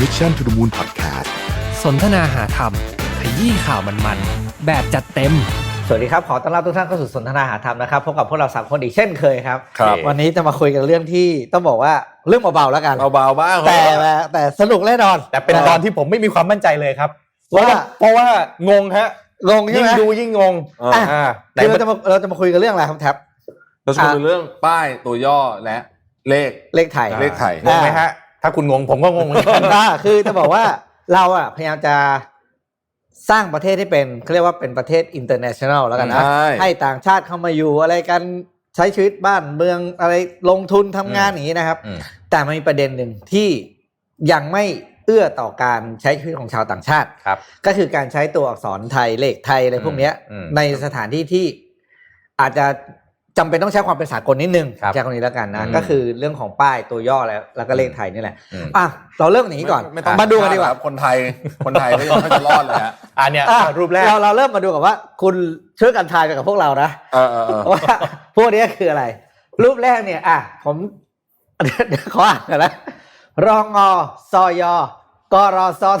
Mission to the Moon Podcast สนทนาหาธรรมขยี้ข่าวมันๆ แบบจัดเต็ม สวัสดีครับ ขอต้อนรับทุกท่านเข้าสู่สนทนาหาธรรมนะครับ พบกับพวกเราสามคนอีกเช่นเคยครับ ครับ วันนี้จะมาคุยกันเรื่องที่ต้องบอกว่าเรื่องเบาๆแล้วกัน เบาๆบ้างแต่แต่สนุกแน่นอนแต่เป็นตอนที่ผมไม่มีความมั่นใจเลยครับ เพว่าราะว่าเพราะว่างงฮะงงใช่ยิ่ไหงมดูยิ่งงงอะอ่าแต่คือเราจะมาเราจะมาคุยกันเรื่องอะไรครับแท็บ เราจะคุยเรื่องป้ายตัวย่อและเลขเลขไทย เลขไทยงงไหมฮะ ถ้าคุณงงผมก็งงเหมือนกันอ่าคือจะบอกว่าเราอะพยายามจะสร้างประเทศที่เป็นเขาเรียกว่าเป็นประเทศ international แล้วกันนะใช่ ให้ต่างชาติเข้ามาอยู่อะไรกันใช้ชีวิตบ้านเมืองอะไรลงทุนทำงานอย่างนี้นะครับ อืมแต่มันมีประเด็นหนึ่งที่ยังไม่เอื้อต่อการใช้ชีวิตของชาวต่างชาติ ครับ ก็คือการใช้ตัวอักษรไทยเลขไทยอะไรพวกเนี้ย อืมในสถานที่ที่อาจจะ จำเป็นต้องใช้ความเป็นสากลนิดนึงครับใช้คำนี้แล้วกันนะอืมก็คือเรื่องของป้ายตัวย่อแล้วแล้วก็เลขไทยนี่แหละอืมอะเราเริ่มอย่างนี้ก่อนไม่ต้องมาดูกันดีกว่าครับคนไทยคนไทยก็ยังไม่จะรอดเลยฮะอ่าเนี่ยอะรูปแรกเราเราเริ่มมาดูกับว่า คุณช่วยกันทายไปกับพวกเรานะเออเออเออว่าพวกนี้คืออะไร รูปแรกเนี่ย อะ ผมเดี๋ยวขออ่านกันนะรองอซอยกรอซอท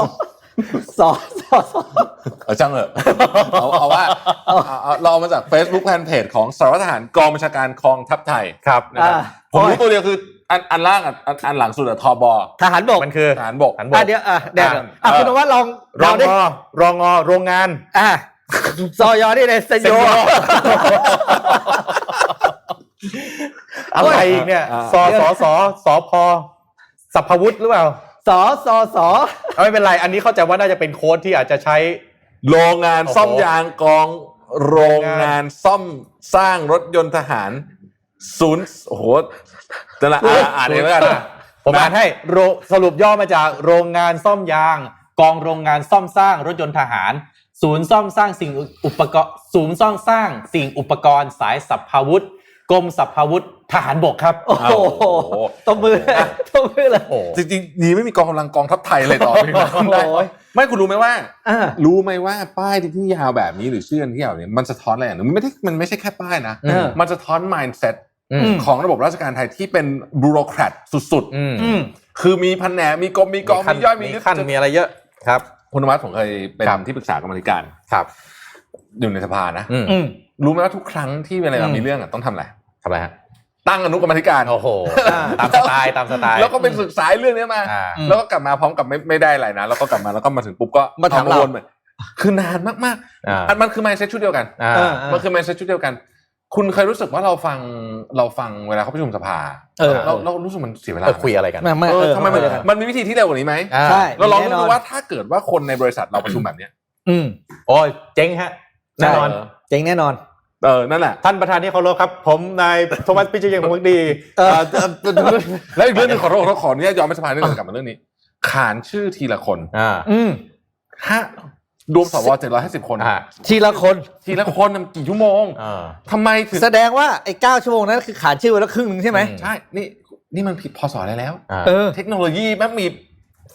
อ สอสอสอเอาช่างเถอะเอาเอาว่าเอาเอาเราเอามาจาก Facebook Fanpage ของสารวัตรทหารกองบัญชาการกองทัพไทยครับนะครับอ่าผมรู้ตัวเดียวคืออันอันล่างอะอันอันหลังสุดอะทอบอทหารบกมันคือทหารบกหันบอะกเดี๋ยวอะเดี๋ยวอะอะเออคุณนวัดลองรองเดาดิอรองอโรงงาน อะซอยนี่เลยสยโยอะไรอีกเนี่ยอ่าสสสสพสัพพวุฒิหรือเปล่า สอสอสอเอาไม่เป็นไร อันนี้เข้าใจว่าน่าจะเป็นโค้ดที่อาจจะใช้ โรงงานโอ้โหซ่อมยางกอง โรงงานซ่อมสร้างรถยนต์ทหารศูนย์โอ้โหแต่ละอ่าอ่านเองแล้วกันนะผมอ่านให้โรสรุปย่อมาจากโรงงานซ่อมยาง กองโรงงานซ่อมสร้างรถยนต์ทหาร ศูนย์ซ่อมสร้างสิ่งอุปกรณ์ศูนย์ซ่อมสร้างสิ่งอุปกรณ์สายสัพพาวุธ กรมสัพพาวุธทหารบกครับ โอ้โหตบมือเลยตบมือเลยโอ้จริงๆนี่ไม่มีกองกำลังกองทัพไทยเลยต่อไปนะโอ้ยไม่คุณรู้ไหมว่าอะรู้ไหมว่าป้ายที่ยาวแบบนี้หรือชื่อที่ยาวเนี่ยมันสะท้อนอะไรอย่างหนึงมันไม่ได้มันไม่ใช่แค่ป้ายนะอืมมันสะท้อน mindset อืมของระบบราชการไทยที่เป็นบูโรแครตสุดอืมอืมๆคือมีแผนกมีกรมมีกองขั้นมีย่อยมีมีขั้นมีอะไรเยอะครับคุณวัฒน์ผมเคยเป็นครับที่ปรึกษากรรมาธิการครับ อยู่ในสภานะอืมอืมรู้ไหมว่าทุกครั้งที่เวลาอืมมีเรื่องอะต้องทำอะไร ทำไมฮะตั้งอนุกรรมาธิการโอ้โหตามสไตล์ตามสไตล์แล้วก็ไปศึกษาเรื่องนี้มาอ่าอืมแล้วก็กลับมาพร้อมกับไม่ไม่ได้อะไรนะแล้วก็กลับมาแล้วก็มาถึงปุ๊บก็มาถามเอเราวนใหม่คือนานมากอ่าๆอันมันคือ mindset ชุดเดียวกันอ่าเออมันคือ mindset ชุดเดียวกัน คุณเคยรู้สึกว่าเราฟังเราฟังเวลาเขาประชุมสภาเออเราเรารู้สึกมันเสียเวลาเออคุยอะไรกันไม่ไม่เอเอออทำไมมันเข้าใจกันมันมีวิธีที่เร็วกว่านี้ไหมอ่าใช่เราลองนึกแน่นดูอนว่าถ้าเกิดว่าคนในบริษัทเราประชุมแบบเนี้ยอืมโอ้ยเจ๊งฮะแน่นอนเออเจ๋งแน่นอน เออนั่นแหละท่านประธานที่เคารพครับ ผมนายโทมัสพิจิตรยังคงดีเออเอ่อแล้วอีกเรื่องหนึงขอโทษขอโทษขออนุญาตย้อนไปสภาเรื่องนึงกลับมาเรื่องนี้ ขานชื่อทีละคนอ่าอืมห้ารวมสวเจ็ดร้อยห้าสิบคนอ่าทีละคน ทีละคนมันกี่ชั่วโมงอ่าทำไมถึงแสดงว่าไอ้เก้าชั่วโมงนั้นคือขาดชื่อไว้แล้วครึ่งหนึ่งใช่ไหมอืมใช่นี่นี่มันผิดพศอะไรแล้วอ่าเออเทคโนโลยีแม่งมี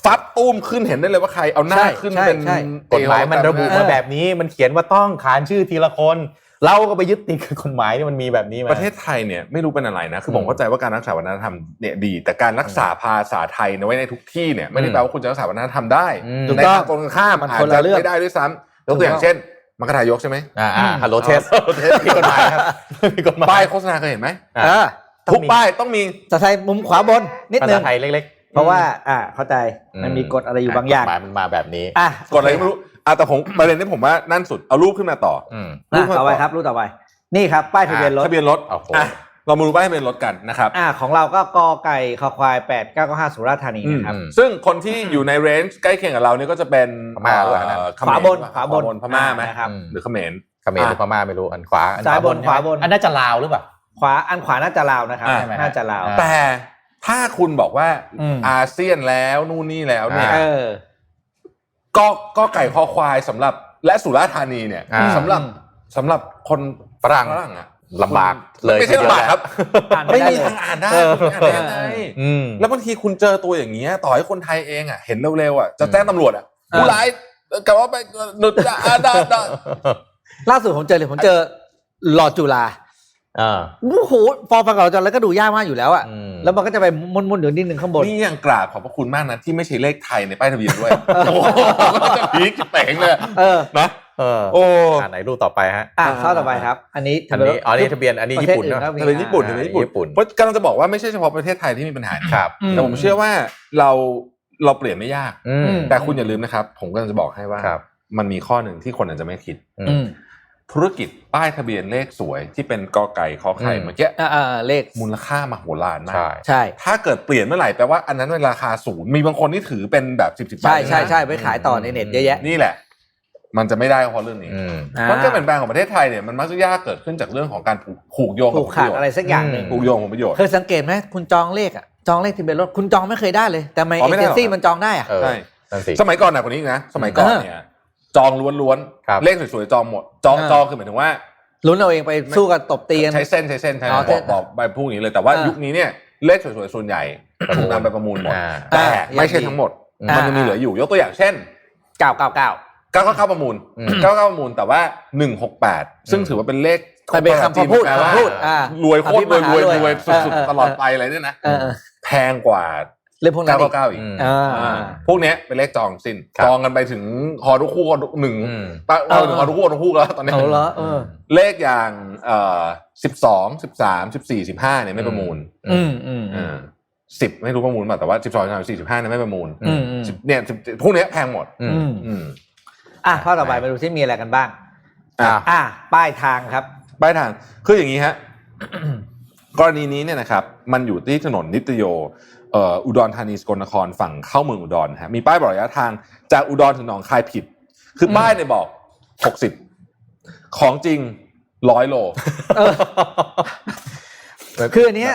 ฟัดตุ้มขึ้นเห็นได้เลยว่าใครเอาหน้าใช่ขึ้นใช่เป็นใช่กฎหมายมันระบุเอมาอแบบนี้มันเขียนว่าต้องขานชื่อทีละคน เราก็ไปยึดติดกับกฎหมายที่มันมีแบบนี้มาประเทศไทยเนี่ยไม่รู้เป็นอะไรนะคือผมอืมเข้าใจว่าการรักษาวัฒนธรรมเนี่ยดี แต่การรักษาภาษาไทยไว้ในทุกที่เนี่ยไม่ได้อืมแปลว่าคุณจะรักษาวัฒนธรรมได้อืมในทางตรงกันข้ามมันอาจคนจะละเรื่องไม่ได้ด้วยซ้ำยกตัวอย่างเช่นมกรายกใช่ไหมอ่าอ่าฮัลโหลเทสเทสมีกฎหมายครับมีกฎหมายป้ายโฆษณาเคยเห็นไหมอ่าอ่าต้องมีทุกป้ายต้องมีจะใช้มุมขวาบนนิดภานึษางไทยเล็กเพราะว่า อ่าเข้าใจๆมันมีกฎอะไรอยู่บางอย่างกฎหมายมันมาแบบนี้อะกดอะไรก็ไม่รู้ อะแต่ผมประเด็นที่ผมว่านั่นสุดเอารูปขึ้นมาต่ออืมอะต่อไปครับรูปต่อไป นี่ครับ ป้ายทะเบียนรถ ทะเบียนรถโอ้โหอะเรามาดูป้ายทะเบียนรถกันนะครับ อ่าของเราก็กอไก่คอควายแปดเก้าเก้าห้าสุราษฎร์ธานีนะครับ อืม ซึ่งคนที่อยู่ในเรนจ์ใกล้เคียงกับเราเนี่ยก็จะเป็นพม่าหรือเปล่านะ เอ่อเขขวามรบนปะขวาบนพม่าไหมนะครับ หรือเขมร เขมรหรือพม่าไม่รู้อันขวาอันซ้ายบนใช่ไหมขวาบน อันน่าจะลาวหรือเปล่า ขวาอันขวาน่าจะลาวนะครับอ่าใช่ไหมฮะน่าจะลาว อ่าแต่ถ้าคุณบอกว่าอืมอาเซียนแล้วนู่นนี่แล้วเนี่ยอ่าเออ ก็ก็ไก่คอควายสำหรับและสุราษฎร์ธานีเนี่ยอ่า สำหรับสำหรับคนฝรั่งฝรั่งอะลำบากเลยไม่ใช่ทีดีวลำบากครับ อ่านไม่ไม่ได้มีเลย ทางอ่านได้เออคุณอ่านได้ยังไงอืม แล้วบางทีคุณเจอตัวอย่างเงี้ยต่อให้คนไทยเองอะเห็นเร็วๆอะจะอืมแจ้งตำรวจอะผู้ร้ายกับว่าไปหนุดอะอะได้ได้ล่าสุดผมเจอเลยผมเจอหลอดจุฬา อ่าโอ้โหฟอร์ฟังกับจอแล้วก็ดูยากมากอยู่แล้วอะอืมแล้วมันก็จะไปมุนๆเดี๋ยวนิดนึงข้างบนนี่ยังกราบขอบพระคุณมากนะที่ไม่ใช่เลขไทยในป้ายทะเบียนด้วยโอ้โหมันจะพีคจะแปลงเลยเออนะเออโอ้อ่าไหนรูปต่อไปฮะอะข้อต่อไปครับ อันนี้อันนี้อ๋อนี่ทะเบียนอันนี้ญี่ปุ่นประเทศเนอะอื่ก็มีทะเบียนญี่ปุ่นอ่าทะเบียนญี่ปุ่นญี่ปุ่นเพราะกำลังจะบอกว่าไม่ใช่เฉพาะประเทศไทยที่มีปัญหานี้ครับอืมแต่ผมเชื่อว่าเราเราเปลี่ยนไม่ยากอืมมแต่คุณอย่าลืมนะครับ ผมกำลังจะบอกให้ว่าครับมันมีข้อหนึ่งที่คนอาจจะไม่คิดอือืมม ธุรกิจป้ายทะเบียนเลขสวยที่เป็นกอไก่ขอไข่อืมเมื่อกี้อ่าอ่าเลขมูลค่ามโหฬารมาใช่กใช่ ถ้าเกิดเปลี่ยนเมื่อไหร่แปลว่าอันนั้นเป็นราคาศูนย์มีบางคนที่ถือเป็นแบบสิบสิบใช่ใช่ใช่ไปขายต่อในเน็ตเยอะแยะนี่แหละ มันจะไม่ได้เพราะเรื่องนี้อืมอ่เพราะการเปลี่ยนแปลงของประเทศไทยเนี่ยมันมักจะยากเกิดขึ้นจากเรื่องของการผูกผูกโยงผูกขาดอะไรสักอย่างหนึ่งอืมผูกโยงของประโยชน์เคยสังเกตไหมคุณจองเลขอะจองเลขทะเบียนรถคุณจองไม่เคยได้เลย แต่ทำไมอ๋เออไม่เจได้นหรอซี่มันจองได้อะเออใช่นั่นสิสมัยก่อนหนักกว่านี้อีกนะสมัยก่อนเนี่ย จองล้วนครับๆเลขสวยๆจองหมด จองอ่า จองคือหมายถึงว่า ลุ้นเอาเองไปสู้กันตบตีกัน ใช้เส้นใช้เส้นใช่อ๋อบเส้อกนบอกใบพูดอย่างนี้เลยแต่ว่าอ่ายุยุคนี้เนี่ยเลขสวยๆส่วนใหญ่ถูกนำไปประมูลหมดอ่า แต่อ่าไม่ใช่ยังดีทั้งหมด อ่ามั มันยังมีเหลืออยู่ยกตัวอย่างเช่นเก้าเก้าเก้า999ประมูลอืม999ประมูลแต่ว่า168ซึ่งถือว่าเป็นเลขมันเป็นคำพอพูดแปลว่าคำพูดอ่ารวยโคตรรวยรวยรวยเออสุดเออๆตลอดไปอะไรเนี่ยนะ เออเออ แพงกว่า เรื่องพวกนั้นอีก999อีกอืมอ่าอ่า พวกเนี้ยเป็นเลขจองสิ้นครับจองกันไปถึงฮอทุกคู่ฮอทุกหนึ่งอืมปะเราถึงฮอทุกคู่ฮอทุกคู่แล้วตอนนี้เอาเหรอเออ เลขอย่างเอ่อสิบสองสิบสามสิบสี่สิบห้าเนี่ยไม่ประมูลอืมอืมอือ่ามสิบไม่รู้ประมูลมาแต่ว่าสิบสองสิบสามสี่สิบห้าเนี่ยไม่ประมูลอืมอืม 10เนี่ย10พวกเนี้ยแพงหมด อืมอืมอืมอะข้อต่อไปมาดูที่มีอะไรกันบ้าง อะ อะป้ายทางครับป้ายทางคืออย่างนี้ฮะ กรณีนี้เนี่ยนะครับ มันอยู่ที่ถนนนิตโยเอ่ออุดรธานีสกลนครฝั่งเข้าเมืองอุดรฮะมีป้ายบอกระยะทางจากอุดรถึงหนองคายผิด คือป้ายเนี่ยบอกหกสิบของจริงร้อยโลเออคืออันเนี้ย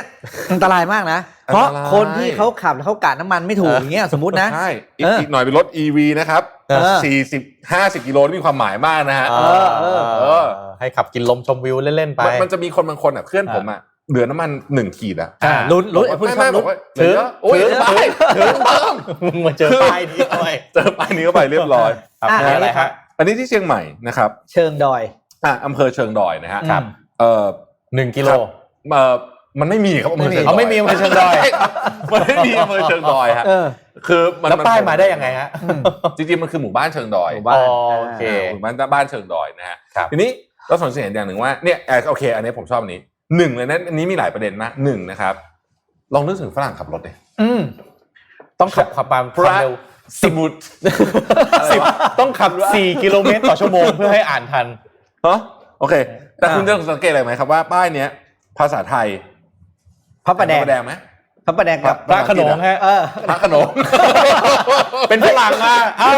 อันตรายมากนะ เพราะอันตรายคนที่เขาขับแล้วเขากาดน้ำมันไม่ถูกอย่างเงี้ยสมมตินะใช่อีกเอออีอีกหน่อยเป็นรถ EV นะครับเออสี่สิบห้าสิบกิโลนี่มีความหมายมากนะฮะเออเออเออให้ขับกินลมชมวิวเล่น ๆ ไปมันมันจะมีคนบางคนอะเพื่อนผมอะ เหลือน้ำมันหนึ่งขีดอะอ่าลุ้นลุ้นไอ้พวกไม่ชอไม่บบลุ้อนกว่าเหลือโอ้ยถือไปถึงเติมมึงมาเจอป้ายนี้ด้วยเจอป้ายนี้ก็ไปเรียบร้อยครับอะนี่อะไรฮะ อันนี้ที่เชียงใหม่นะครับเชิงดอย อะอำเภอเชิงดอยนะฮะครับ เอ่อ หนึ่งกิโล ครับ เอ่อมันไม่มีครับอำเภอเชิงดอยเอาไม่มีอำเภอเชิงดอยใครับมันไม่มีอำเภอเชิงดอยฮะเออ คือมันแล้วป้ายมาได้ยังไงฮะอืม จริงๆมันคือหมู่บ้านเชิงดอยหมู่บ้าน อ๋อโอเคอ่าหมู่บ้านบ้านเชิงดอยนะฮะครับ ทีนี้เราสนใจเห็นอย่างหนึ่งว่าเนี่ยเอ่อโอเค อันนี้ผมชอบอันนี้ หนึ่งเลยนะอันนี้มีหลายประเด็นมากหนึ่งนะครับ ลองนึกถึงฝรั่งขับรถดิอืมต้องขับขับความพระเร็วสมุดสิบต้องขับสี่กิโลเมตรต่อชั่วโมงเพื่อให้อ่านทันเนาะโอเค แต่อ่าคุณจะสังเกตอะไรไหมครับว่าป้ายเนี้ย ภาษาไทยพระประแดงพระแดงไหมพระประแดงกับพระโขนงฮะเออพระโขนงเป็นฝรั่งอะเอ้า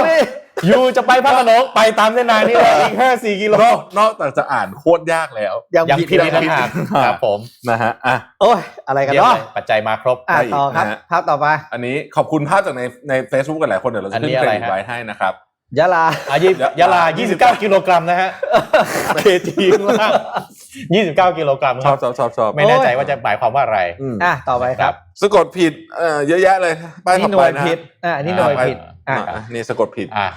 ยูจะไปพระโขนงไปตามเส้นทางนี้เลยอีกห้าสี่กิโลนอกนอกจากจะอ่านโคตรยากแล้ว ยังยังผิดผิดเลยอีกต่างหากครับผมนะฮะอะ โอ้ยอะไรกันเยี่ยมเนาะเลยปัจจัยมาครบ อะไปอีกต่อครับนะฮะ ภาพต่อไปอันนี้ขอบคุณภาพจากในใน Facebook กันหลายคนเดี๋ยวเราจะขึ้นอันนี้เคอะไรรดิตฮะ ไว้ให้นะครับ ยะลา อายุยะยะลา 29 กิโลกรัมนะฮะเคจีข้างล่าง29 กิโลกรัมชอบชอบชอบชอบไม่แน่ใจว่าจะหมายความว่าอะไร อืมอะต่อไปครับสะกดผิดเอ่อเยอะแยะเลยป้ายนี่ถัดหน่ไปวยนะฮะผิดอะอันนี้หน่วยอ่าผิดอะอะนี่สะกดผิด อะ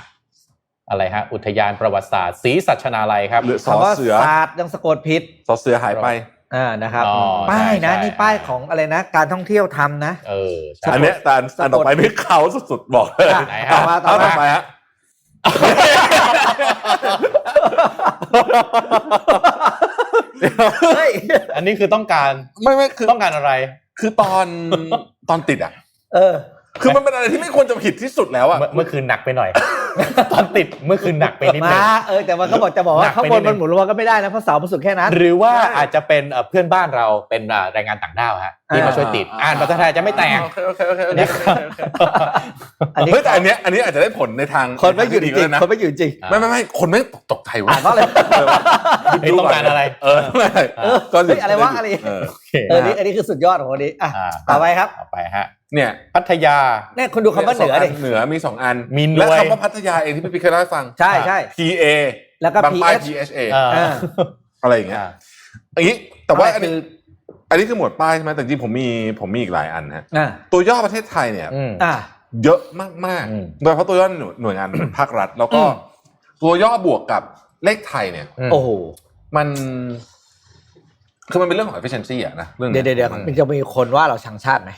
อะไรฮะ อุทยานประวัติศาสตร์ศรีสัชนาลัยครับหรือสอคำว่าเสือศาสตร์ยังสะกดผิดสอเสือหายไป อ่านะครับอ๋อป้ายนะใช่นี่ป้ายของอะไรนะ การท่องเที่ยวทำนะ เออใช่ อันเนี้ยแต่อันอันต่อไปนี่เขาสุดๆบอกเลยอะไหนฮะ ต่อมาต่อเอาต่มาอไปฮะเฮ้ยอันนี้คือต้องการไม่ไม่คือต้องการอะไร คือตอนตอนติดอะ เออ คือมันเป็นอะไรที่ไม่ควรจะผิดที่สุดแล้วอะเมื่อเมื่อคืนหนักไปหน่อย ตอนติดเมื่อคืนหนักไปนิดนึมางเออแต่มันก็บอกจะบอกหนัว่ากข้างไปบนินดนึง มันหมุนลงมาก็ไม่ได้นะเพราะเสามันสุดแค่นั้น หรือว่าใช่อาจจะเป็นเอ่อเพื่อนบ้านเราเป็นเอ่อแรงงานต่างด้าวฮะที่มาช่วยติดอ่านภาษาไทยจะไม่แตก โอเคโอเคโอเคโอเคนะครับอันนี้เฮ้ยแต่อันเนี้ยอันนี้อาจจะได้ผลในทางคนไม่หยุดจในริทางที่ดีงก็ได้นะคนไม่หยุดจริงไม่ไม่ไม่คนไม่ตกใจวะอ่านเพราะอะไร เฮ้ยต้องการอะไร เออไม่เออก็เฮ้ยอะไรวะอะไร เออ โอเคเออนี่อันนี้คือสุดยอดของคนนี้อะอ่า ต่อไปครับต่อไปฮะ เนี่ยพัทยาเนี่ยคุณดูคำว่าเหนือดิเหนือมีสองอันมีหน่และวยคำว่าพัทยาเองที่พี่ปิ๊กเคยเล่าให้ฟังใช่ใช่ P A แล้วก็ บางป้าย PH P H A เอออ่าอะไรอย่างเงี้ยอ่าอย่างนี้แต่ว่าอันคืนี้ออันนี้คือหมวดป้ายใช่ไหมแต่จริงๆผมมีผมมีอีกหลายอันฮะอ่าตัวย่อประเทศไทยเนี่ยอืมอ่าเยอะมากอืมๆโดยเฉพาะตัวย่อหน่วยหน่วยงานภาครัฐ แล้วก็อืมตัวย่อบวกกับเลขไทยเนี่ย โอ้โห มันคือมันเป็นเรื่องของ efficiency อะนะเรื่องเดี๋ยวนี้เดี๋ยวเดี๋ยวมันจะมีคนว่าเราชังชาติไหม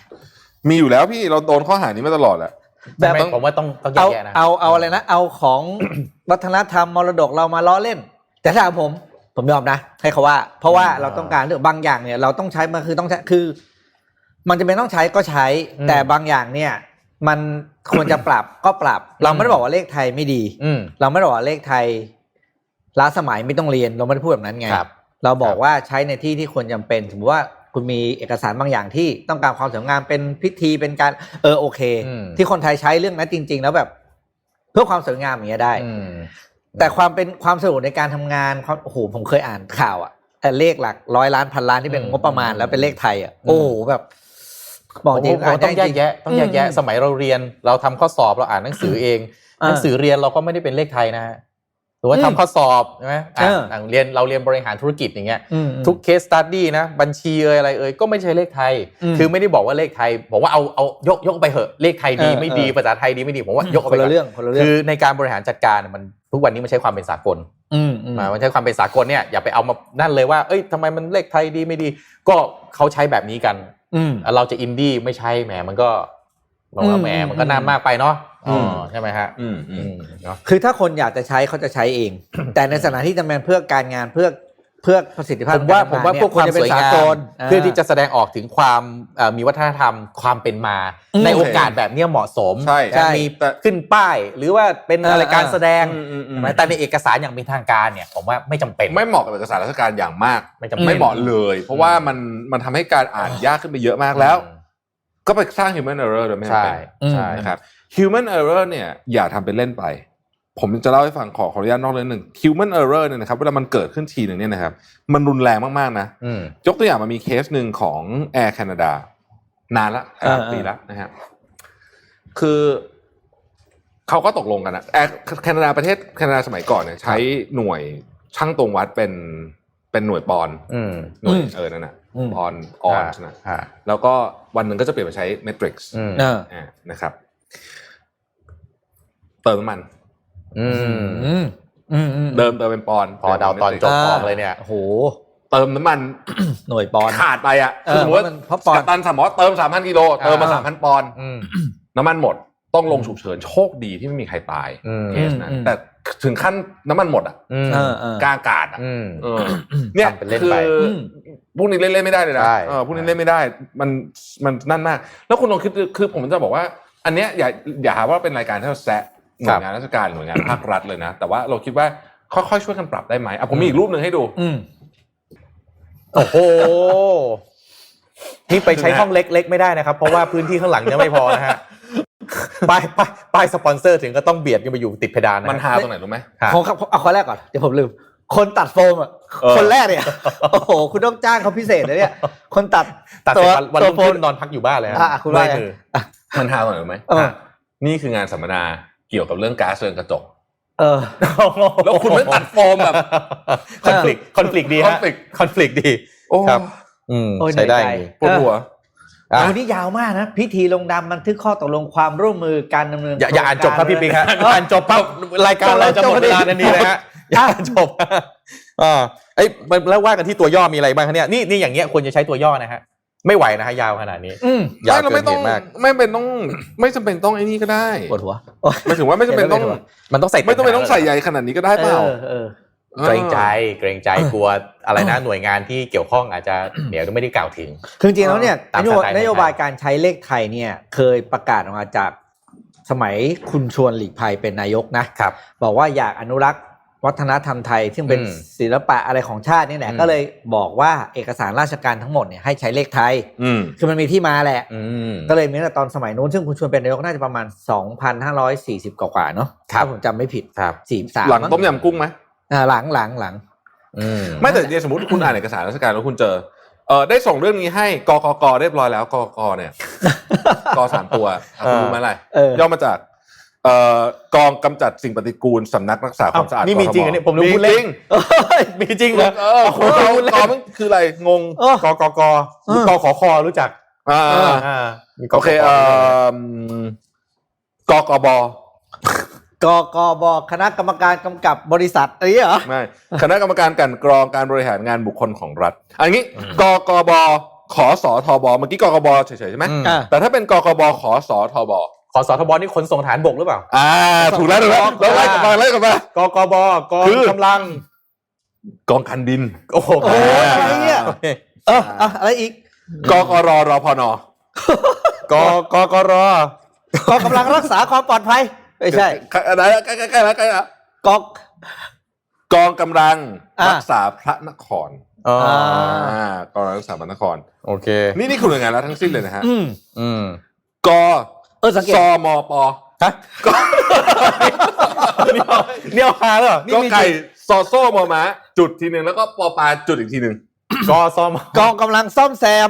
มีอยู่แล้วพี่เราโดนข้อหานี้มาตลอดแหละ แบบไม่ผมว่าต้องต้องแยเอากแยะนะ เอาเอาอะไรนะเอาของ วัฒนธรรมมรดกเรามาล้อเล่น แต่ถ้าถามผมผมยอมนะให้เขาว่า เพราะว่าอ่าเราต้องการเรื่องบางอย่างเนี่ย เราต้องใช้มันคือต้องใช้คือ มันจะเป็นต้องใช้ก็ใช้ อืมแต่บางอย่างเนี่ย มันควรจะปรับ ก็ปรับ เราไม่ได้บอกว่าเลขไทยไม่ดี อืม เราไม่ได้บอกว่าเลขไทยล้าสมัยไม่ต้องเรียน เราไม่ได้พูดแบบนั้นไง ครับ เราบอคกรับว่าใช้ในที่ที่ควรจำเป็นสมมติว่า คุณมีเอกสารบางอย่างที่ต้องการความสวยงามเป็นพิธีเป็นการ เออโอเคอืมที่คนไทยใช้เรื่องนั้นจริง ๆ แล้วแบบ เพื่อความสวยงามอย่างเงี้ยได้อืมแต่ความเป็นความสะดวกในการทำงานความโอ้โหผมเคยอ่านข่าวอะแต่เลขหลักร้อยล้านพันล้านที่เป็นอืมงบประมาณแล้วเป็นเลขไทยอะอืมโอ้โหแบบบอกจริงผมต้องแยกแยะต้องแยกแยะอืมสมัยเราเรียนเราทำข้อสอบเราอ่านหนังสือเองอ่าหนังสือเรียนเราก็ไม่ได้เป็นเลขไทยนะฮะ หรือว่าอืมทำข้อสอบใช่ไหมอะเอออะเรียนเราเรียนบริหารธุรกิจอย่างเงี้ยอืมทุกเคสตัดดี้นะ บัญชีเอ่ยอะไรเอ่ยก็ไม่ใช่เลขไทยอืมคือไม่ได้บอกว่าเลขไทย บอกว่าเอาเอายกยกไปเหอะเลขไทยดีเออไม่ดีเออภาษาไทยดีไม่ดีผมว่ายกเอาคไปนก่ละอนเรื่องคนละเรื่องคือในการบริหารจัดการเนี่ยมันทุกวันนี้มันใช้ความเป็นสากลอืมอืมอ่ามันใช้ความเป็นสากลเนี่ยอย่าไปเอามานั่นเลยว่าเอ้ยทำไมมันเลขไทยดีไม่ดี ก็เขาใช้แบบนี้กันอืมเราจะอินดี้ไม่ใช่แหมมันก็ บอกว่าอืมแหมมันก็นานมากไปเนาะอืมอ๋อใช่ไหมฮะอืมอือืมมเนาะคือถ้าคนอยากจะใช้เขาจะใช้เอง แต่ในสถานที่จำเป็นเพื่อการงานเพื่อเพื่อประสิทธิภาพผมว่าในผมกรว่าทำงนพวกความเนี่ยสวยงามจะเป็นสากลเพื่อที่จะแสดงออกถึงความเอ่อมีวัฒนธรรมความเป็นมาอืมในโอกาสแบบเนี้ยเหมาะสมใช่การมีแต่ขึ้นป้าย หรือว่าเป็นอะไรเออการแสดงอืมอืมอืมใช่ไหมแต่ในเอกสารอย่างเป็นทางการเนี่ยผมว่าไม่จำเป็นไม่เหมาะกับเอกสารราชการอย่างมากไม่จำเป็นไม่เหมาะเลย เพราะว่ามันมันทำให้การอ่านยากขึ้นไปเยอะมากแล้ว ก็ไปสร้าง human error โดยไม่จำใช่เป็นใช่นะครับ human error เนี่ยอย่าทำเป็นเล่นไป ผมจะเล่าให้ฟังขอขออนุญาตนอกเรื่องหนึ่ง human error เนี่ยนะครับเวลามันเกิดขึ้นทีหนึ่งเนี่ยนะครับ มันรุนแรงมากๆนะอืมยกตัวอย่างมันมีเคสหนึ่งของ Air Canada นานละเออปีละนะฮะคือเขาก็ตกลงกันนะแอร์แคนาดาประเทศแคนาดาสมัยก่อนเนี่ยใช้หน่วยช่างตรงวัดเป็นเป็นหน่วยปอนด์อืมหน่วยอืมเออนั่นน่ะ อืมปอนด์ออนซ์นะอ่าแล้วก็วันหนึ่งก็จะเปลี่ยนมาใช้เมทริกซ์อืมเออนะครับ เติมน้ำมันอืมอืมอืมอืมเดิมเติมเป็นปอนด์พอเดาตอนจบอ่าออกเลยเนี่ยโอ้โหเติมน้ำมันหน่วยปอนด์ขาดไปอะเออสมมติว่าเพราะมันเพราะปอนด์กัปตันสามารถเติมสามพันกิโลเติมมาอ่าสามพันปอนด์อืมน้ำมันหมดต้องลงฉุกเฉินโชคดีที่ไม่มีใครตายอืมเคสนั้นอืมแต่ ถึงขั้นน้ำมันหมดอะอืมเออเออกลางอากาศอะอืมเออเนี่ยทำเป็นเล่นคือไปอืมพวกนี้เล่นเล่นไม่ได้เลยนะใช่ เออพวกนี้เล่นไม่ได้ มันมันนั่นมาก แล้วคุณลองคิดดูคือผมจะบอกว่า อันเนี้ยอย่าอย่าหาว่าเป็นรายการที่เราแซะหน่วยงานราชการหน่วยงานภาครัฐเลยนะ แต่ว่าเราคิดว่าค่อยๆช่วยกันปรับได้ไหมอะผมมีอีกรูปหนึ่งให้ดู อืม โอ้โห นี่ไปใช้ห้องเล็กๆ ไม่ได้นะครับ เพราะว่าพื้นที่ข้างหลังเนี่ยไม่พอนะฮะ ป้ายป้ายป้ายสปอนเซอร์ถึงก็ต้องเบียดกันไปอยู่ติดเพดานนะมันฮะหาตรงไหนรู้ไหมฮะผมครับเอาข้อแรกก่อนเดี๋ยวผมลืม คนตัดโฟมอะเออคนแรกเนี่ยโอ้โหคุณต้องจ้างเขาพิเศษเลยเนี่ยคนตัดตัดเสร็จวันวันตัรุ่งโฟขึ้มนนอนพักอยู่บ้านเลยฮะอะคุณว่าไงเมื่อยมือมันหาตรงไหนรู้ไหมเออนี่คืองานสัมมนาเกี่ยวกับเรื่องก๊าซเรือนกระจกเออแล้วคุณไม่ตัดโฟมแบบคอนฟ lict คอนฟ lict ดีฮะ conflict คอนฟ lict ดี โอ้ครับ อืมโอ้ยใช้ได้เหนื่อยใจดีปวดหัวอะ วันนี้ยาวมากนะ พิธีลงดำบันทึกข้อตกลงความร่วมมือการดำเนินอย่าอย่าอ่านจบครับพี่ปิ๊กฮะเอออ่านจบปั๊บรายการเราจะหมดเวลาทันทีเลยฮะอย่าอ่านจบอ่าเอ้ยแล้วว่ากันที่ตัวย่อมีอะไรบ้างคะเนี่ยนี่นี่อย่างเงี้ยควรจะใช้ตัวย่อนะฮะไม่ไหวนะฮะยาวขนาดนี้อืมยาวไม่เราเกิไม่นต้เหองตุมากไม่เป็นต้อง ไม่จำเป็นต้องไอ้นี่ก็ได้ปวดหัวโอ้ยหมายถึงว่าไม่จำเป็นต้องเดี๋ยวมันต้องใส่ไม่ต้องไปต้องใส่ใยขนาดนี้ก็ได้เปล่า เออเออเกรงใจเกรงใจกลัวอะไรนะหน่วยงานที่เกี่ยวข้องอาจจะเดี๋ยวไม่ได้กล่าวถึง คือจริงๆแล้วเนี่ยตามนโยสไตล์นโยบายการใช้เลขไทยเนี่ยเคยประกาศออกมาจากสมัยคุณชวนหลีกภัยเป็นนายกนะครับ บอกว่าอยากอนุรักษ์วัฒนธรรมไทยซึ่งเป็นอืมศิลปะอะไรของชาตินี่แหละอืมก็เลยบอกว่าเอกสารราชการทั้งหมดเนี่ยให้ใช้เลขไทยอืมคือมันมีที่มาแหละอืมก็เลยมีตั้งแต่ตอนสมัยนู้นซึ่งคุณชวนเป็นนายกน่าจะประมาณ 2,540 กว่าๆเนาะครับถ้าผมจำไม่ผิดครับ43หลังต้มยำกุ้งไหม อ่าหลังหลังหลังอืมไม่แต่เดี๋ยวสมมติคุณอ่านเอกสารราชการแล้วคุณเจอเออได้ส่งเรื่องนี้ให้กกกเรียบร้อยแล้วกกเนี่ยกสามตัวอะคุณรู้ไหมอะไรเออย่อมาจากเอ่อกองกำจัดสิ่งปฏิกูลสำนักรักษาความสะอาดนี่มีจริงอันนี้ผมรู้มีพูดจเล่รินงมีจริงเหรอเออคุณกกมันคืออะไรงงเออกกกเออกขอคอรู้จักอ่าอ่ามีกโอเคขเอ่ด้วยอกกบ กกบคณะกรรมการกำกับบริษัทอะไรอย่างเงี้ยเหรอ ไม่คณะกรรมการกลันกรองการบริหารงานบุคคลของรัฐ อันนี้กกบขอสอทบเมื่อกี้กกบเฉยๆใช่ไหมอืมอ่าแต่ถ้าเป็นกกบขอสอทบขอสทบนี่ขนส่งฐานบกหรือเปล่า อ่าถูกแล้วถูกแล้วแล้วไล่กลับมาไล่กลับมา กกบกองคือ กำลัง กองคันดิน โอ้โหโอ้ยอะไรเนี่ยเอออะอะไรอีกกกรรพน กกกร กองกำลังรักษาความปลอดภัย ไม่ใช่อะไรใกล้ๆใกล้ๆแล้วใกล้ๆแล้วกองกองกำลังอ่ารักษาพระนครอ๋ออ่า อ่ากองกำลังรักษาพระนคร โอเค นี่นี่คือหน่วยงานรัฐทั้งสิ้นเลยนะฮะอืมอืม กเออสังเกตสมปฮะเนี่ยเอาหาเหรอนี่ก็มีไก่ซอโซ่มอม้าจุดทีหนึ่งแล้วก็ปอปลาจุดอีกทีหนึ่งกสมกองกำลังซ่อมแซม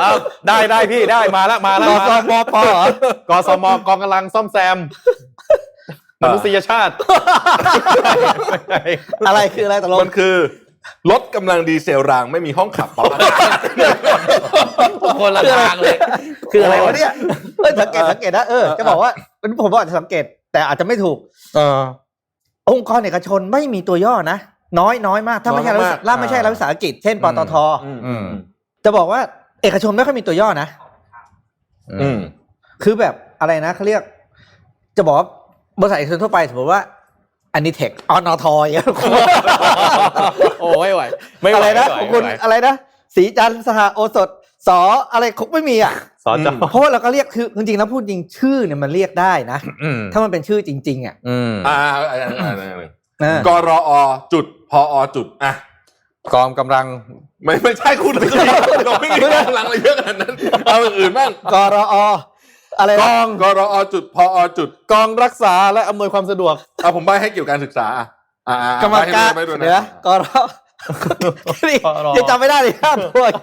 อ้าวได้ได้พี่ได้มาแล้วมาแล้วกมาสแล้วมปเหรอกสมกองกำลังซ่อมแซม มนุษยชาติ อะไรคืออะไรตกลงมันคือรถกำลังดีเซลรางไม่มีห้องขับปรับอากาศคนละทางเลย คืออะไรวะเนี่ยเออสังเกตสังเกตนะเออจะบอกว่าผมว่าอาจจะสังเกต แต่อาจจะไม่ถูก เออ องค์กรเอกชนไม่มีตัวย่อนะน้อยน้อยมาก ถ้าไม่ใช่รัฐวิสาล่าไม่ใช่รัฐวิสาหกิจเช่นปตทอืมอืมจะบอกว่าเอกชนไม่ค่อยมีตัวย่อนะอืมคือแบบอะไรนะเขาเรียก จะบอกว่า บริษัทเอกชนทั่วไปสมมติว่า อันนี้เทคอนอทอย่างเงี้ยโอ้ไม่ไหวไม่ไหวอะไรนะม่หวของคุณไม่ไหวอะไรนะสีจันทร์สหโอสถสออะไรคงไม่มีอะสอจอเพราะว่าเราก็เรียกคือจริงๆแล้วพูดจริงชื่อเนี่ยมันเรียกได้นะอืมถ้ามันเป็นชื่อจริง ๆ อะอืมอ่าอ่าอ่าอ่าอ่าเออกรอจุดพอจุดอะกองกำลัง ไม่ไม่ใช่คุณไม่ใช่เราไม่มีกำลังอะไรเยอะขนาดนั้น เอาอย่างอื่นบ้างกรอ อะไรกนะองกรอจุดพอจุดกองรักษาและอำนวยความสะดวก เอาผมใบให้เกี่ยวกับการศึกษาอะอ่าอ่กรรมการใบ้ให้ด้วยเดี๋ยวนะนะกรอนี่กรอ ยังจำไม่ได้เลยห้าตัวอีก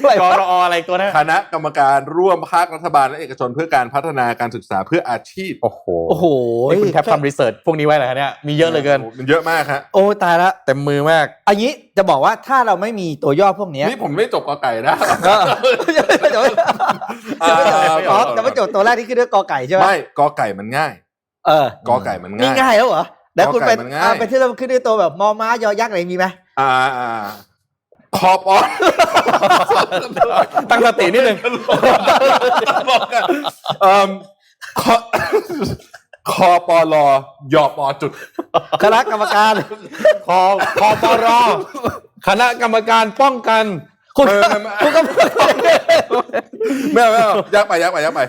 อะไรกวะรออะไรตัวนั้นคณะกรรมการร่วมภาครัฐบาลและเอกชนเพื่อการพัฒนาการศึกษาเพื่ออาชีพ โอ้โหโอ้โหนี่คุณแทบทำรีเสิร์ชพวกนี้ไว้เลยเนี่ยมีเยอะเหลยเกินมันเยอะมากฮะโอ้ตายละเต็มมือมากอันนี้จะบอกว่าถ้าเราไม่มีตัวย่อพวกเนี้ยนี่ผมไม่จบกอไก่นะเออจะไม่จบอ๋อจะไม่จบตัวแรกที่คือด้วยกอไก่ใช่ไหมไม่กอไก่มันง่าย เออ กอไก่มันนี่ง่ายง่ายแล้วเหรอแล้วคุณเป็นกอไก่มันง่ายอ่าเป็นที่เราขึ้นด้วยตัวแบบมอม้ายอยักษ์อะไรมีไหม อ่าอ่าคอปอตั้งสตินิดนึงบอกกันเอ่อคอคอปอลอยอปอจุด คณะกรรมการคอคอปรคณะกรรมการป้องกันคุณไม่ไม่ไม่คุณก็ไม่เอาไม่เอายักไปยักไปยักไป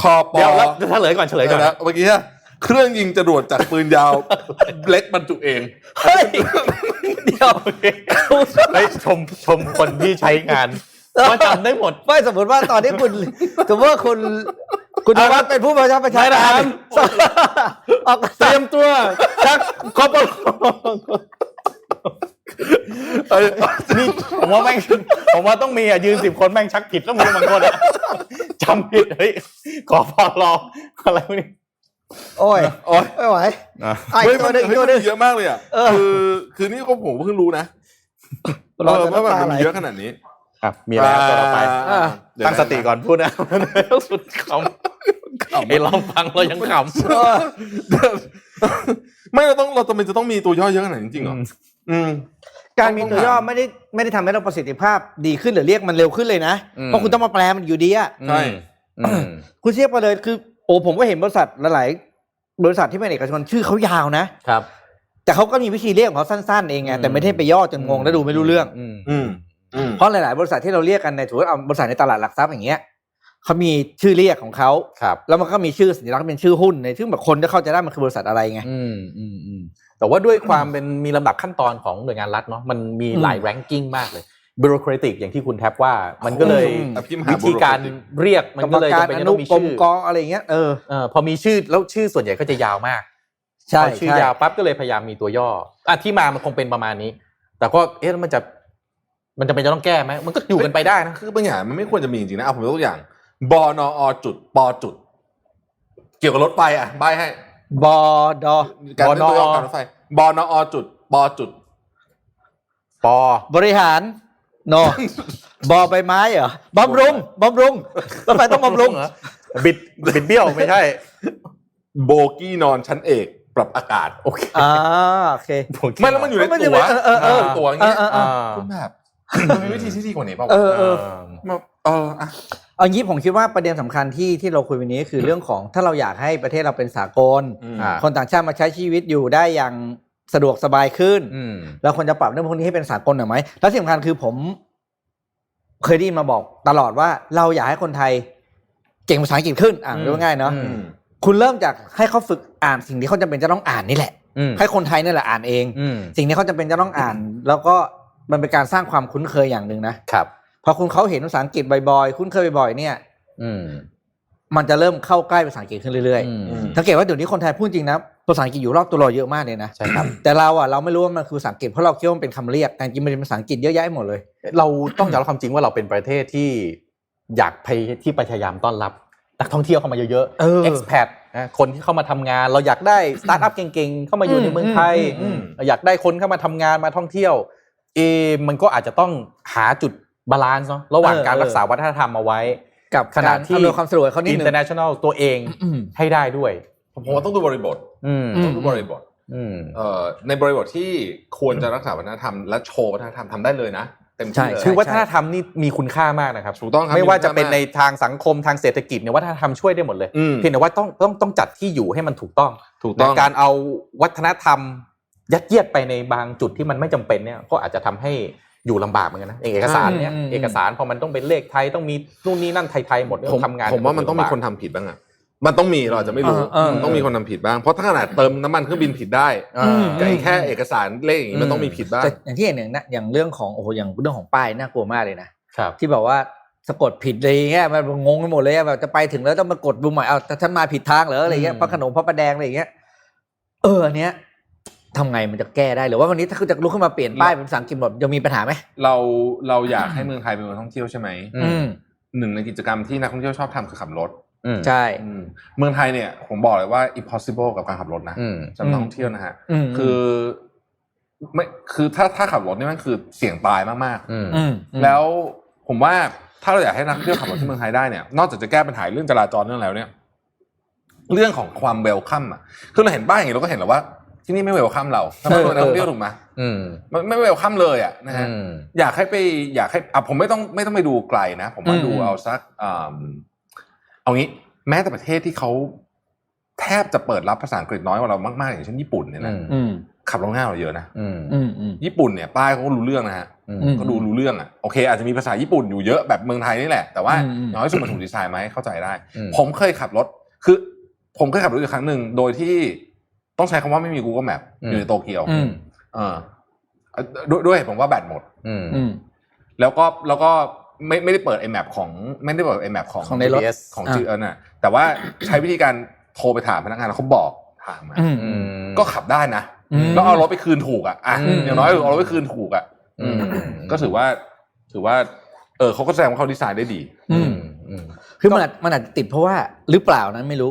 คอปอเดี๋ยวแล้วเฉลยก่อนเฉลยก่อนนะเมื่อกี้ฮะ เครื่องยิงจรวดจากปืนยาว เล็กบรรจุเอง เฮ้ย เดี๋ยวเฮ้ยชมชมคนที่ใช้งานว่าจำได้หมด ไม่สมมติว่าตอนนี้คุณสมมติว่าคุณ คุณนวัดเป็นผู้บัญชาการประชาไม่ได้การครับออกเตรียมตัวชักคอปรเออนี่ผมว่าแม่งผมว่าต้องมีอะยืนสิบคนแม่งชักผิดต้องมีบางคนอะจำผิดเฮ้ยกอพอรออะไรวะนี่ โอ้ยโอ้ยไม่ไหวอะอะอีเฮ้ยกตัมัวนหนึ่งอีกเฮ้ยตัวมันหนึ่งเยอะมากเลยอะเออ คือคือนี่ก็ผมเพิ่งรู้นะรอเออจะว่าแบบน้ำตามันไหลมีเยอะขนาดนี้อะมีอะไรครับต่อไปอ่า เดี๋ยวตั้งสติก่อนพูดนะ สุดขำไอ้เราฟังเรายังขำเออไม่เราต้องเราจำเป็นจะต้องมีตัวย่อเยอะขนาดนี้จริงๆเหรออืม การมีตัวย่อไม่ได้ไม่ได้ทำให้เราประสิทธิภาพดีขึ้นหรือเรียกมันเร็วขึ้นเลยนะ อืม เพราะคุณต้องมาแปลมันอยู่ดีอะใช่ อืม คุณเทียบไปเลยคือโอ้ผมก็เห็นบริษัทหลายๆบริษัทที่เป็นเอกชนชื่อเขายาวนะครับ แต่เขาก็มีวิธีเรียกของเขาสั้นๆเองไงแต่ไม่ได้ไปย่อจนงงแล้วดูไม่รู้เรื่องอืมอืมอืมเพราะหลาย ๆ บริษัทที่เราเรียกกันในถือว่าเอาบริษัทในตลาดหลักทรัพย์อย่างเงี้ยเขามีชื่อเรียกของเขาครับ แล้วมันก็มีชื่อสัญลักษณ์เป็นชื่อหุ้นในซึ่งแบบคนจะเข้าใจได้มันคือบริษัทอะไรไงอืมอืมอืมแต่ว่าด้วยความเป็นมีลำดับขั้นตอนของหน่วยงานรัฐเนาะมันมีหลายอืมแรงกิ้งมากเลย บิโร c r a t i c อย่างที่คุณแทบว่า มันก็เลยอืมอะพิมพ์หาวิธีการ bureaucratic เรียกมันกรรมก็เลยการจำเป็นอจะนุต้องมีกรมชื่อกองอะไรอย่างเงี้ยเออเออพอมีชื่อแล้วชื่อส่วนใหญ่ก็จะยาวมากใช่พอชื่อใช่ยาวปั๊บก็เลยพยายามมีตัวย่ออะที่มามันคงเป็นประมาณนี้ แต่ก็เอ๊ะแล้วมันจะ มันจะเป็นจะต้องแก้ไหมมันก็อยู่กันไปได้นะคือบางอย่างมันไม่ควรจะมีจริงๆนะเอาผมยกตัวอย่างบนอจุดปอจุด เกี่ยวกับรถไฟอะใบให้บอดอการบเป็นนตัวย่อการรถไฟบนอจุดปอจุดปอบริหาร โนบอใบไม้เหรอบำรุงบำรุงรถไฟต้องบำรุงเหรอบิดบิดเบี้ยวไม่ใช่ โบกี้นอนชั้นเอกปรับอากาศโอเคอ่าโอเคไม่แล้วมันอยู่ในมันจะตัวเป็นเออเออเออตัวอย่างเงี้ยเออเออคุณแบบมันมีวิธีที่ดีกว่านี้เปล่าเอวะอเออมาเอออะเอางี้ผมคิดว่าประเด็นสำคัญที่ที่เราคุยวันนี้คือเรื่องของถ้าเราอยากให้ประเทศเราเป็นสากลอืมอ่าคนต่างชาติมาใช้ชีวิตอยู่ได้อย่าง สะดวกสบายขึ้นอืม เราควรจะปรับเรื่องพวกนี้ให้เป็นสากลหน่อยไหมแล้วที่สำคัญคือผม เคยได้ยินมาบอกตลอดว่าเราอยากให้คนไทยเก่งภาษาอังกฤษขึ้นอ่านอืมเรียกว่าง่ายเนาะอืม คุณเริ่มจากให้เขาฝึกอ่านสิ่งที่เขาจำเป็นจะต้องอ่านนี่แหละ อืมให้คนไทยนี่แหละอ่านเอง อืมสิ่งที่เขาจำเป็นจะต้องอ่าน แล้วก็มันเป็นการสร้างความคุ้นเคยอย่างหนึ่งนะครับ พอคุณเขาเห็นภาษาอังกฤษบ่อยๆ คุ้นเคยบ่อยๆเนี่ย อืม มันจะเริ่มเข้าใกล้ภาษาอังกฤษขึ้นเรื่อยอืมอืมๆสังเกตว่าเดี๋ยวนี้คนไทยพูดจริงนะภาษาอังกฤษอยู่รอบตัวเราเยอะมากเลยนะใช่ครับแต่เราอะเราไม่รู้ว่ามันคือภาษาอังกฤษเพราะเราคิดว่ามันเป็นคำเรียกแต่จริงๆมันเป็นภาษาอังกฤษเยอะแยะหมดเลย เราต้องยอมรับความจริงว่าเราเป็นประเทศที่อยากพยที่พยายามต้อนรับนักท่องเที่ยวเข้ามาเยอะเออๆ expat นะคนที่เข้ามาทำงาน เราอยากได้สตาร์ทอัพเก่งๆเข้ามาอยู่ในเมืองไทยอืมอืมเราอยากได้คนเข้ามาทำงานมาท่องเที่ยวเอมันก็อาจจะต้องหาจุดบาลานซ์เนาะระหว่างการรักษาวัฒนธรรมเอาไว้ กับขณะที่อำนวยความสะดวกให้เขานิดนึง international ตัวเองอืมให้ได้ด้วย ผมว่าต้องดูบริบทอืมอืมต้องดูบริบทอืมเอ่อในบริบทที่ควรจะรักษาวัฒนธรรมและโชว์วัฒนธรรมทำได้เลยนะเต็มใช่ที่เลยคือวัฒนธรรมนี่มีคุณค่ามากนะครับถูกต้องครับไม่ว่าจะมีคุณค่ามากเป็นในทางสังคมทางเศรษฐกิจเนี่ยวัฒนธรรมช่วยได้หมดเลยอืมเพียงแต่ว่าต้องต้องต้องจัดที่อยู่ให้มันถูกต้อง ถูกต้องการเอาวัฒนธรรมยัดเยียดไปในบางจุดที่มันไม่จำเป็นเนี่ยก็อาจจะทำให้ อยู่ลำบากเหมือนกันนะอย่างเอกสารเนี่ยอืมอืมเอกสารพอมันต้องเป็นเลขไทยต้องมีนู่นนี่นั่นไทยๆหมดผมทำงานผมว่ามันต้องมีคนทำผิดบ้างอะมันต้องมีเราอาจจะไม่รู้เออเออมันต้องมีคนทำผิดบ้าง เพราะถ้าขนาดเติมน้ำมันเครื่องบินผิดได้อ่าอืมแต่ไอ้แค่เอกสารเลขอย่างนี้มันต้องมีผิดบ้างแต่อย่างที่เห็นอย่างนะอย่างเรื่องของโอ้โหอย่างเรื่องของป้ายน่ากลัวมากเลยนะครับที่แบบว่าสะกดผิดอะไรอย่างเงี้ยมันงงไปหมดเลยอะแบบจะไปถึงแล้วต้องมากดดูใหม่เอาแต่ฉันมาผิดทางเหรออะไรเงี้ยอืมพระโขนงพระประแดงอะไรอย่างเงี้ยเอออันเนี้ย ทำไงมันจะแก้ได้หรือว่าวันนี้ถ้าคุณจะลุกขึ้นมาเปลี่ยนป้ายเป็นภาษาอังกฤษหมดจะมีปัญหาไหมเราเราอยากให้เมืองไทยเป็นเมืองท่องเที่ยวใช่ไหมอืมหนึ่งในกิจกรรมที่นักท่องเที่ยวชอบทำคือขับรถอืมใช่อืมเมืองไทยเนี่ย ผมบอกเลยว่า impossible กับการขับรถนะอืมสำหรับนักท่องเที่ยวนะฮะอืมคือไม่คือถ้าถ้าขับรถนี่มันคือเสี่ยงตายมากอืมอืมๆแล้วผมว่าถ้าเราอยากให้นักท่องเที่ยวขับรถที่เมืองไทยได้เนี่ยนอกจากจะแก้ปัญหาเรื่องจราจรเรื่องแล้วเนี่ย เรื่องของความเวลคัมอะคือเราเห็นป้ายอย่างนี้เราก็เห็นแล้วว่า ที่นี่ไม่เวลคัมเราถ้าเป็นนักท่องเที่ยวถูกไหมอืมมันไม่เวลคัมเลยอะนะฮะอืมอยากให้ไปอยากให้อะผมไม่ต้องไม่ต้องไปดูไกลนะ ผมว่าอืมดูเอาสักอ่าเอางี้ แม้แต่ประเทศที่เขาแทบจะเปิดรับภาษาอังกฤษน้อยกว่าเรามากๆอย่างเช่นญี่ปุ่นเนี่ยนะอืมอืมขับรถง่ายกว่าเราเยอะนะอืมอืมอืมญี่ปุ่นเนี่ยป้ายเขาก็รู้เรื่องนะฮะอืมอืมก็ดูรู้เรื่องอะโอเค อาจจะมีภาษาญี่ปุ่นอยู่เยอะแบบเมืองไทยนี่แหละ แต่ว่าอืมอืมอย่างน้อยสุดมันถูกดีไซน์ไหมาให้เข้าใจได้อืมผมเคยขับรถคือ ผมเคยขับรถอยู่ครั้งหนึ่งโดยที่ ต้องใช้คำว่าไม่มี Google Map อยู่ในโตเกียวอืม เออเอ่อด้วยด้วยเหตุผมว่าแบตหมด อืม อืม แล้วก็แล้วก็ไม่ไม่ได้เปิดไอแมปของไม่ได้เปิดไอแมปของของในรถ GPS ของอ่าจีเออน่ะแต่ว่าใช้วิธีการโทรไปถามพนักงานแล้วเขาบอกทางมาอืม อืม ก็ขับได้นะอืม แล้วเอารถไปคืนถูกอะอะอืม อย่างน้อยเอารถไปคืนถูกอะอืม ก็ถือว่า ถือว่า เออเขาก็แสดงว่าเขาดีไซน์ได้ดี อืม อืม คือมันอาจมันอาจจะติดเพราะว่าหรือเปล่านั้นไม่รู้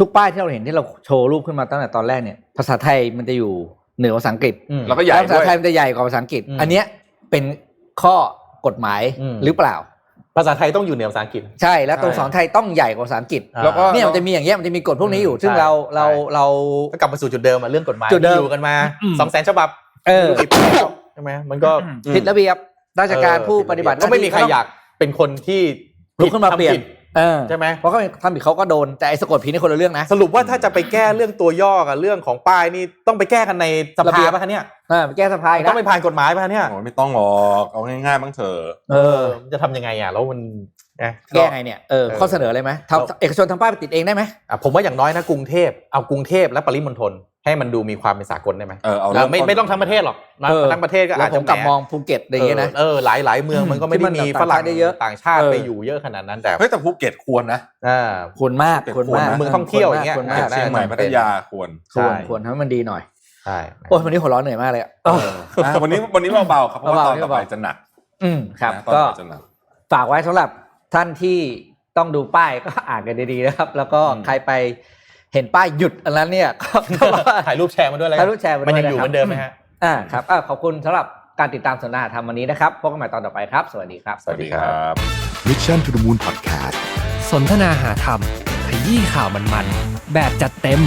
ทุกป้ายที่เราเห็นที่เราโชว์รูปขึ้นมาตั้งแต่ตอนแรกเนี่ยภาษาไทยมันจะอยู่เหนือภาษาอังกฤษอืมแล้วก็ใหญ่ภาษาด้วยไทยมันจะใหญ่กว่าภาษาอังกฤษอืมอันเนี้ยเป็นข้อกฎหมายอืมหรือเปล่า ภาษาไทยต้องอยู่เหนือภาษาอังกฤษ ใช่แล้วตัวใช่สอนไทยต้องใหญ่กว่าภาษาอังกฤษแล้วก็เนี่ยมันจะมีอย่างเงี้ยมันจะมีกฎพวกนี้อยู่อืมซึ่งใช่เราเราใช่เราก็กลับมาสู่จุดเดิมอะเรื่องกฎหมายจุดเดิมที่อยู่กันมาอืมสองแสนฉบับเออกี่ปีแล้วใช่ไหมมันก็ผิดระเบียบราชการเออผู้ปฏิบัติหก็น้าไม่ที่มีใครอยากเป็นคนที่ลุกขึ้นมาเปลี่ยนทำผิดเออ ใช่ไหมเพราะเขาทำผิดเขาก็โดนแต่ไอ้สะกดผิดนี่คนละเรื่องนะ สรุปว่าถ้าจะไปแก้เรื่องตัวย่อกับเรื่องของป้ายนี่ต้องไปแก้กันในสระเบีภายบป่ะคะเนี่ยเออไปแก้สภาอีกต้อนะงไปผ่านกฎหมายป่ะคะเนี่ยโอ้ยไม่ต้องหรอกเอาง่ายๆบ้างเถอะเออจะทำยังไงอะแล้วมัน นะแก้ไงเนี่ยเออเออข้อเสนออะไรไหมทำเอกชนทำป้ายไปติดเองได้ไหมอะผมว่าอย่างน้อยนะกรุงเทพเอากรุงเทพและปริมณฑลให้มันดูมีความเป็นสากลได้ไหมเออเอาเอเริ่อไม่ต้นไม่ต้องทั้งประเทศหรอกนะเออทั้งประเทศก็แล้อาจวผจะมกลับมองภูเก็ตอะไรอย่างเงี้ยนะเออหลายหลายเมืองมันก็ไม่ที่ได้มันมีต่างฝรั่งชาติได้เยอะต่างชาติเออไปอยู่เยอะขนาดนั้นแต่เฮ้ยแต่ภูเก็ตควรนะอ่าควรมากเก็บควรมากควรนะเมืองท่องเที่ยวอย่างเงี้ยควรมากน่าเชียงใหม่พัทยาควรควรใช่ควรทำให้มันดีหน่อยใช่โอ้ยวันนี้หัวเร้อนเหนื่อยมากเลยอะเอออะวันนี้วันนี้เบาๆครับเพราะว่าตอนต่อไปเบาๆจะหนัก อืมครับนะตอนก็ต่อไปจะหนักฝากไว้สำหรับ ท่านที่ต้องดูป้ายก็อ่านกันดีๆนะครับ แล้วก็อืมใครไปเห็นป้ายหยุดอันนั้นเนี่ยก็ก็ถ่ายรูปแชร์มาด้วยแล้วถ่ายรูปแชร์มาด้วยมันยังอยู่นะครับเหมือนเดิมไหมฮะอ่าครับอ่าขอบคุณสำหรับการติดตามสนทนาธรรมวันนี้นะครับพบกันใหม่ตอนต่อไปครับ สวัสดีครับ สวัสดีครับ Mission to the Moon Podcast สนทนาหาธรรมขขยี้ข่าวมันๆแบบจัดเต็ม